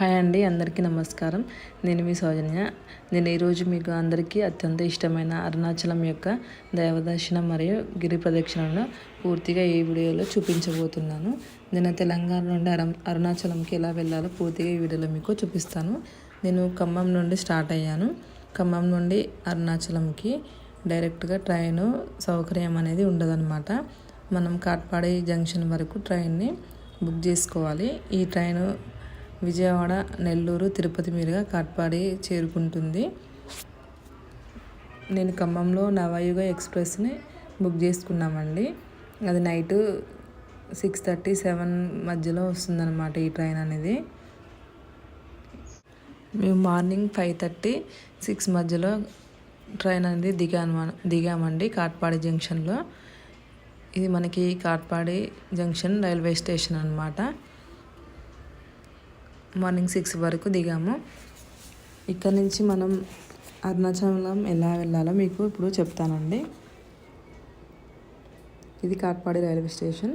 Hi అండి అందరికీ నమస్కారం. నేను మీ సౌజన్య. నేను ఈరోజు మీకు అందరికీ అత్యంత ఇష్టమైన అరుణాచలం యొక్క దైవదర్శనం మరియు గిరి ప్రదక్షిణను పూర్తిగా ఈ వీడియోలో చూపించబోతున్నాను. నేను తెలంగాణ నుండి అరు అరుణాచలంకి ఎలా వెళ్ళాలో పూర్తిగా ఈ వీడియోలో మీకు చూపిస్తాను. నేను ఖమ్మం నుండి స్టార్ట్ అయ్యాను. ఖమ్మం నుండి అరుణాచలంకి డైరెక్ట్గా ట్రైన్ సౌకర్యం అనేది ఉండదన్నమాట. మనం కాట్పాడి జంక్షన్ వరకు ట్రైన్ని బుక్ చేసుకోవాలి. ఈ ట్రైన్ విజయవాడ నెల్లూరు తిరుపతి మీదుగా కాట్పాడి చేరుకుంటుంది. నేను ఖమ్మంలో నవయుగ ఎక్స్ప్రెస్ని బుక్ చేసుకున్నామండి. అది నైట్ సిక్స్ థర్టీ సెవెన్ మధ్యలో వస్తుందన్నమాట ఈ ట్రైన్ అనేది. మేము మార్నింగ్ ఫైవ్ థర్టీ సిక్స్ మధ్యలో ట్రైన్ అనేది దిగాను దిగామండి కాట్పాడి జంక్షన్లో. ఇది మనకి కాట్పాడి జంక్షన్ రైల్వే స్టేషన్ అనమాట మార్నింగ్ సిక్స్ వరకు దిగాము. ఇక్కడ నుంచి మనం అరుణాచలం ఎలా వెళ్ళాలో మీకు ఇప్పుడు చెప్తానండి. ఇది కాట్పాడి రైల్వే స్టేషన్.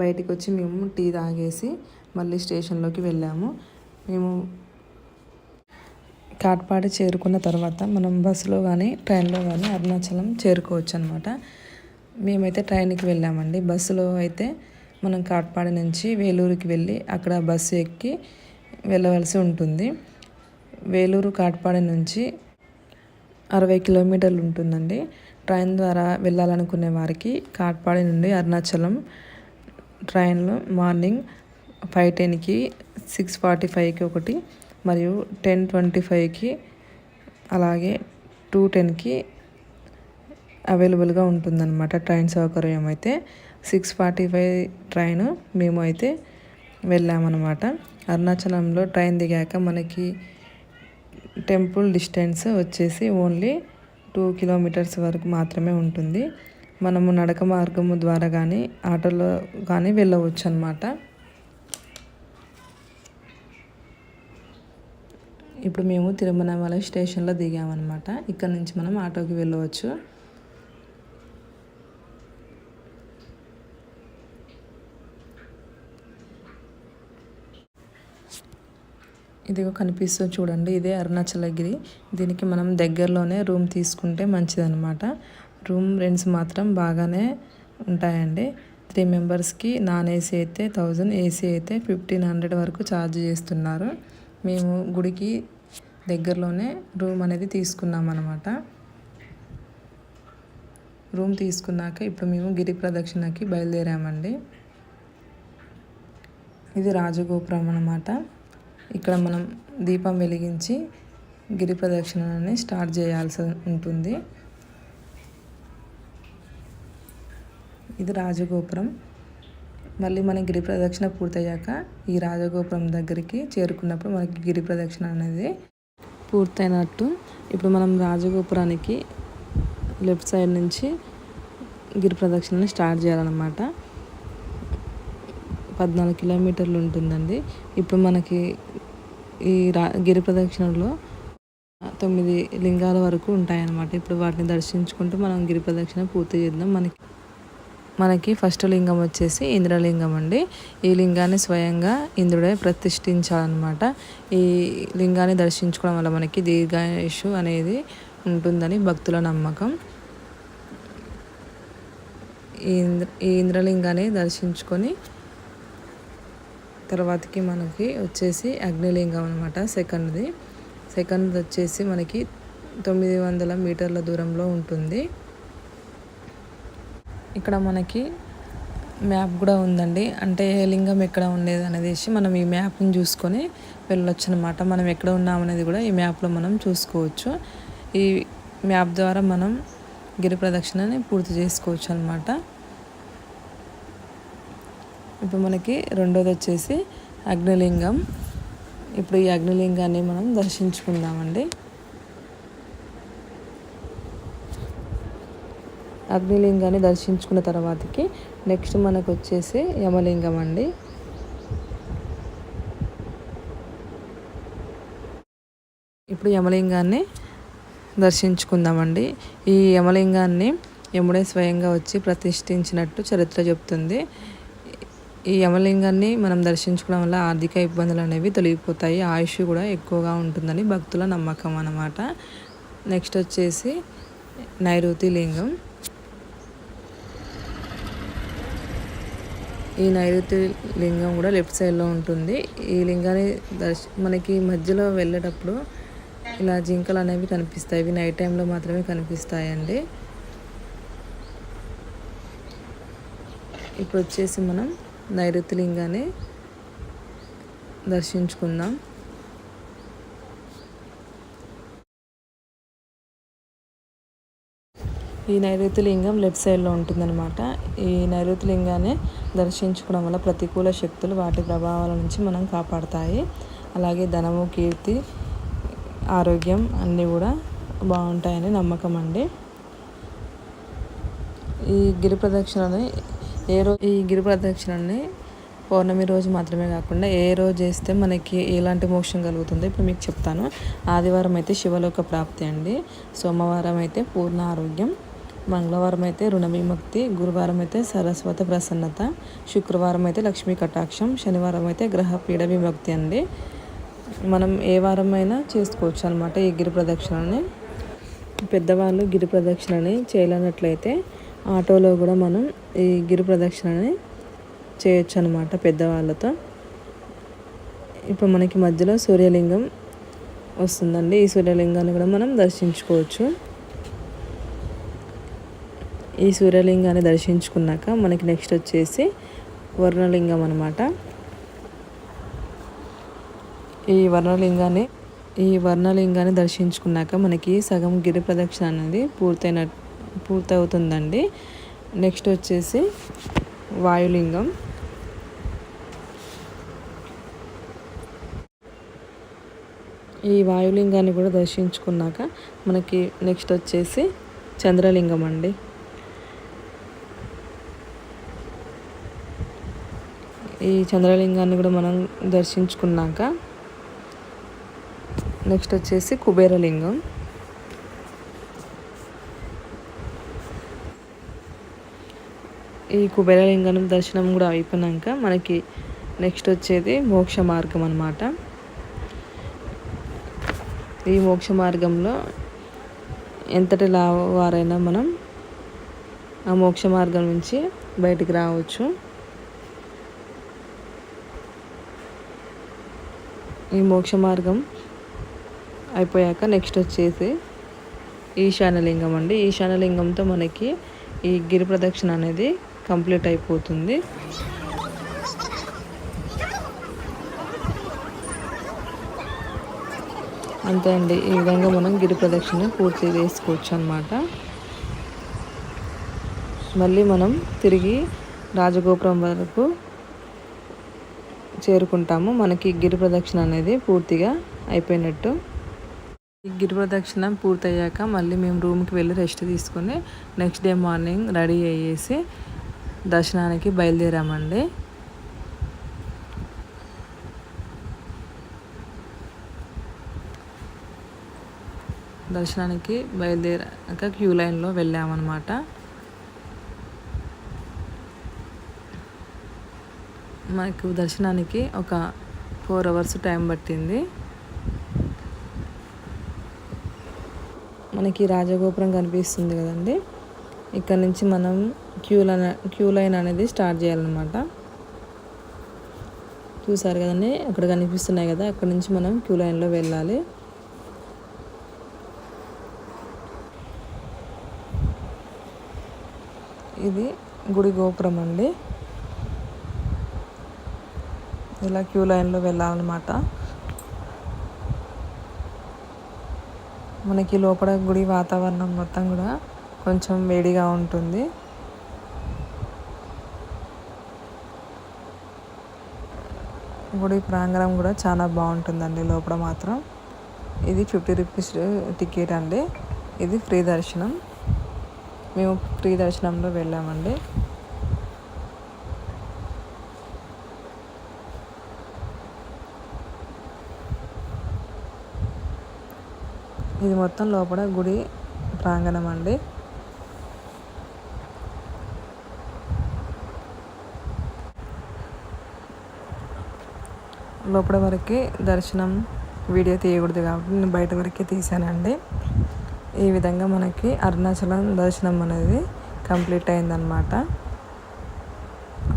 బయటికి వచ్చి మేము టీ తాగేసి మళ్ళీ స్టేషన్లోకి వెళ్ళాము. మేము కాట్పాడి చేరుకున్న తర్వాత మనం బస్సులో కానీ ట్రైన్లో కానీ అరుణాచలం చేరుకోవచ్చు అనమాట మేమైతే ట్రైన్కి వెళ్ళామండి. బస్సులో అయితే మనం కాట్పాడి నుంచి వేలూరుకి వెళ్ళి అక్కడ బస్సు ఎక్కి వెళ్ళవలసి ఉంటుంది. వేలూరు కాట్పాడి నుంచి అరవై కిలోమీటర్లు ఉంటుందండి. ట్రైన్ ద్వారా వెళ్ళాలనుకునే వారికి కాట్పాడి నుండి అరుణాచలం ట్రైన్లో మార్నింగ్ ఫైవ్ టెన్కి సిక్స్ ఫార్టీ ఫైవ్కి ఒకటి మరియు టెన్ ట్వంటీ ఫైవ్కి అలాగే టూ టెన్కి అవైలబుల్గా ఉంటుందన్నమాట ట్రైన్ సౌకర్యం అయితే. సిక్స్ ఫార్టీ ఫైవ్ ట్రైన్ మేము అయితే వెళ్ళామన్నమాట. అరుణాచలంలో ట్రైన్ దిగాక మనకి టెంపుల్ డిస్టెన్స్ వచ్చేసి ఓన్లీ టూ కిలోమీటర్స్ వరకు మాత్రమే ఉంటుంది. మనము నడక మార్గము ద్వారా కానీ ఆటోలో కానీ వెళ్ళవచ్చు అనమాట ఇప్పుడు మేము తిరుమల స్టేషన్లో దిగామన్నమాట. ఇక్కడ నుంచి మనం ఆటోకి వెళ్ళవచ్చు. ఇదిగో కనిపిస్తుంది చూడండి ఇదే అరుణాచలగిరి దీనికి మనం దగ్గరలోనే రూమ్ తీసుకుంటే మంచిదన్నమాట. రూమ్ రెంట్స్ మాత్రం బాగానే ఉంటాయండి. త్రీ మెంబర్స్కి నాన్ ఏసీ అయితే థౌజండ్ ఏసీ అయితే ఫిఫ్టీన్ హండ్రెడ్ వరకు ఛార్జ్ చేస్తున్నారు. మేము గుడికి దగ్గరలోనే రూమ్ అనేది తీసుకున్నాం అనమాట రూమ్ తీసుకున్నాక ఇప్పుడు మేము గిరి ప్రదక్షిణకి బయలుదేరామండి. ఇది రాజగోపురం అన్నమాట. ఇక్కడ మనం దీపం వెలిగించి గిరి ప్రదక్షిణని స్టార్ట్ చేయాల్సి ఉంటుంది. ఇది రాజగోపురం. మళ్ళీ మన గిరి ప్రదక్షిణ పూర్తయ్యాక ఈ రాజగోపురం దగ్గరికి చేరుకున్నప్పుడు మనకి గిరి ప్రదక్షిణ అనేది పూర్తయినట్టు. ఇప్పుడు మనం రాజగోపురానికి లెఫ్ట్ సైడ్ నుంచి గిరి ప్రదక్షిణని స్టార్ట్ చేయాలన్నమాట. పద్నాలుగు కిలోమీటర్లు ఉంటుందండి. ఇప్పుడు మనకి ఈ రా గిరి ప్రదక్షిణలో తొమ్మిది లింగాల వరకు ఉంటాయన్నమాట. ఇప్పుడు వాటిని దర్శించుకుంటూ మనం గిరి ప్రదక్షిణ పూర్తి చేద్దాం. మనకి మనకి ఫస్ట్ లింగం వచ్చేసి ఇంద్రలింగం అండి. ఈ లింగాన్ని స్వయంగా ఇంద్రుడే ప్రతిష్ఠించాలన్నమాట. ఈ లింగాన్ని దర్శించుకోవడం వల్ల మనకి దీర్ఘాయుషు అనేది ఉంటుందని భక్తుల నమ్మకం. ఈ ఇంద్ర ఈ ఇంద్రలింగాన్ని దర్శించుకొని తర్వాతకి మనకి వచ్చేసి అగ్నిలింగం అనమాట సెకండ్ది. సెకండ్ వచ్చేసి మనకి తొమ్మిది వందల మీటర్ల దూరంలో ఉంటుంది. ఇక్కడ మనకి మ్యాప్ కూడా ఉందండి. అంటే ఏ లింగం ఎక్కడ ఉండేది అనేది మనం ఈ మ్యాప్ని చూసుకొని వెళ్ళొచ్చు అనమాట మనం ఎక్కడ ఉన్నామనేది కూడా ఈ మ్యాప్లో మనం చూసుకోవచ్చు. ఈ మ్యాప్ ద్వారా మనం గిరి ప్రదక్షిణని పూర్తి చేసుకోవచ్చు అనమాట ఇప్పుడు మనకి రెండోది వచ్చేసి అగ్నిలింగం. ఇప్పుడు ఈ అగ్నిలింగాన్ని మనం దర్శించుకుందామండి. అగ్నిలింగాన్ని దర్శించుకున్న తర్వాతకి నెక్స్ట్ మనకు వచ్చేసి యమలింగం అండి ఇప్పుడు యమలింగాన్ని దర్శించుకుందామండి. ఈ యమలింగాన్ని యముడే స్వయంగా వచ్చి ప్రతిష్ఠించినట్టు చరిత్ర చెప్తుంది. ఈ యమలింగాన్ని మనం దర్శించుకోవడం వల్ల ఆర్థిక ఇబ్బందులు అనేవి తొలగిపోతాయి. ఆయుష్ కూడా ఎక్కువగా ఉంటుందని భక్తుల నమ్మకం అన్నమాట. నెక్స్ట్ వచ్చేసి నైరుతి లింగం. ఈ నైరుతి లింగం కూడా లెఫ్ట్ సైడ్లో ఉంటుంది. ఈ లింగాన్ని దర్శ మనకి మధ్యలో వెళ్ళేటప్పుడు ఇలా జింకలు అనేవి కనిపిస్తాయి. ఇవి నైట్ టైంలో మాత్రమే కనిపిస్తాయండి. ఇప్పుడు వచ్చేసి మనం నైరుతి లింగాన్ని దర్శించుకుందాం. ఈ నైరుతి లింగం లెఫ్ట్ సైడ్లో ఉంటుందన్నమాట. ఈ నైరుతి లింగాన్ని దర్శించుకోవడం వల్ల ప్రతికూల శక్తులు వాటి ప్రభావాల నుంచి మనం కాపాడతాయి. అలాగే ధనము కీర్తి ఆరోగ్యం అన్నీ కూడా బాగుంటాయని నమ్మకం అండి. ఈ గిరి ప్రదక్షిణని ఏ రోజు ఈ గిరి ప్రదక్షిణని పౌర్ణమి రోజు మాత్రమే కాకుండా ఏ రోజు చేస్తే మనకి ఎలాంటి మోక్షం కలుగుతుందో ఇప్పుడు మీకు చెప్తాను. ఆదివారం అయితే శివలోక ప్రాప్తి అండి. సోమవారం అయితే పూర్ణ ఆరోగ్యం. మంగళవారం అయితే రుణ విముక్తి గురువారం అయితే సరస్వత ప్రసన్నత. శుక్రవారం అయితే లక్ష్మీ కటాక్షం. శనివారం అయితే గ్రహ పీడ విముక్తి అండి. మనం ఏ వారమైనా చేసుకోవచ్చు అనమాట ఈ గిరి ప్రదక్షిణని పెద్దవాళ్ళు గిరి ప్రదక్షిణని చేయలేనట్లయితే ఆటోలో కూడా మనం ఈ గిరి ప్రదక్షిణని చేయొచ్చు అనమాట పెద్దవాళ్ళతో. ఇప్పుడు మనకి మధ్యలో సూర్యలింగం వస్తుందండి. ఈ సూర్యలింగాన్ని కూడా మనం దర్శించుకోవచ్చు. ఈ సూర్యలింగాన్ని దర్శించుకున్నాక మనకి నెక్స్ట్ వచ్చేసి వర్ణలింగం అనమాట ఈ వర్ణలింగాన్ని ఈ వర్ణలింగాన్ని దర్శించుకున్నాక మనకి సగం గిరి ప్రదక్షిణ అనేది పూర్తయిన పూర్తవుతుందండి. నెక్స్ట్ వచ్చేసి వాయులింగం. ఈ వాయులింగాన్ని కూడా దర్శించుకున్నాక మనకి నెక్స్ట్ వచ్చేసి చంద్రలింగం అండి. ఈ చంద్రలింగాన్ని కూడా మనం దర్శించుకున్నాక నెక్స్ట్ వచ్చేసి కుబేరలింగం. ఈ కుబేరలింగం దర్శనం కూడా అయిపోయినాక మనకి నెక్స్ట్ వచ్చేది మోక్ష మార్గం అనమాట ఈ మోక్ష మార్గంలో ఎంతటి లావారైనా మనం ఆ మోక్ష మార్గం నుంచి బయటికి రావచ్చు. ఈ మోక్ష మార్గం అయిపోయాక నెక్స్ట్ వచ్చేసి ఈశాన్యలింగం అండి. ఈశాన్యలింగంతో మనకి ఈ గిరి ప్రదక్షిణ అనేది కంప్లీట్ అయిపోతుంది. అంతే అండి ఈ విధంగా మనం గిరి ప్రదక్షిణ పూర్తి చేసుకోవచ్చు అనమాట మళ్ళీ మనం తిరిగి రాజగోపురం వరకు చేరుకుంటాము. మనకి గిరి ప్రదక్షిణ అనేది పూర్తిగా అయిపోయినట్టు. ఈ గిరి ప్రదక్షిణ పూర్తయ్యాక మళ్ళీ మేము రూమ్కి వెళ్ళి రెస్ట్ తీసుకొని నెక్స్ట్ డే మార్నింగ్ రెడీ అయ్యేసి దర్శనానికి బయలుదేరామండి. దర్శనానికి బయలుదేరాక క్యూ లైన్లో వెళ్ళామన్నమాట. మనకు దర్శనానికి ఒక ఫోర్ అవర్స్ టైం పట్టింది. మనకి రాజగోపురం కనిపిస్తుంది కదండి. ఇక్కడ నుంచి మనం క్యూ లైన్ క్యూ లైన్ అనేది స్టార్ట్ చేయాలన్నమాట. చూసారు కదండి? అక్కడ కనిపిస్తున్నాయి కదా? అక్కడ నుంచి మనం క్యూ లైన్లో వెళ్ళాలి. ఇది గుడి గోపురం అండి. ఇలా క్యూ లైన్లో వెళ్ళాలన్నమాట. మనకి లోపల గుడి వాతావరణం మొత్తం కూడా కొంచెం వేడిగా ఉంటుంది. గుడి ప్రాంగణం కూడా చాలా బాగుంటుందండి లోపల మాత్రం. ఇది ఫిఫ్టీ రూపీస్ టికెట్ అండి. ఇది ఫ్రీ దర్శనం. మేము ఫ్రీ దర్శనంలో వెళ్ళామండి. ఇది మొత్తం లోపల గుడి ప్రాంగణం అండి. లోపల వరకు దర్శనం వీడియో తీయకూడదు కాబట్టి నేను బయట వరకే తీసానండి ఈ విధంగా మనకి అరుణాచలం దర్శనం అనేది కంప్లీట్ అయిందనమాట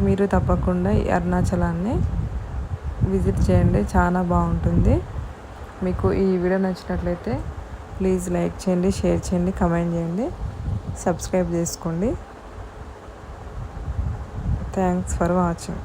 మీరు తప్పకుండా ఈ అరుణాచలాన్ని విజిట్ చేయండి చాలా బాగుంటుంది. మీకు ఈ వీడియో నచ్చినట్లయితే ప్లీజ్ లైక్ చేయండి షేర్ చేయండి కమెంట్ చేయండి సబ్స్క్రైబ్ చేసుకోండి. Thanks for watching.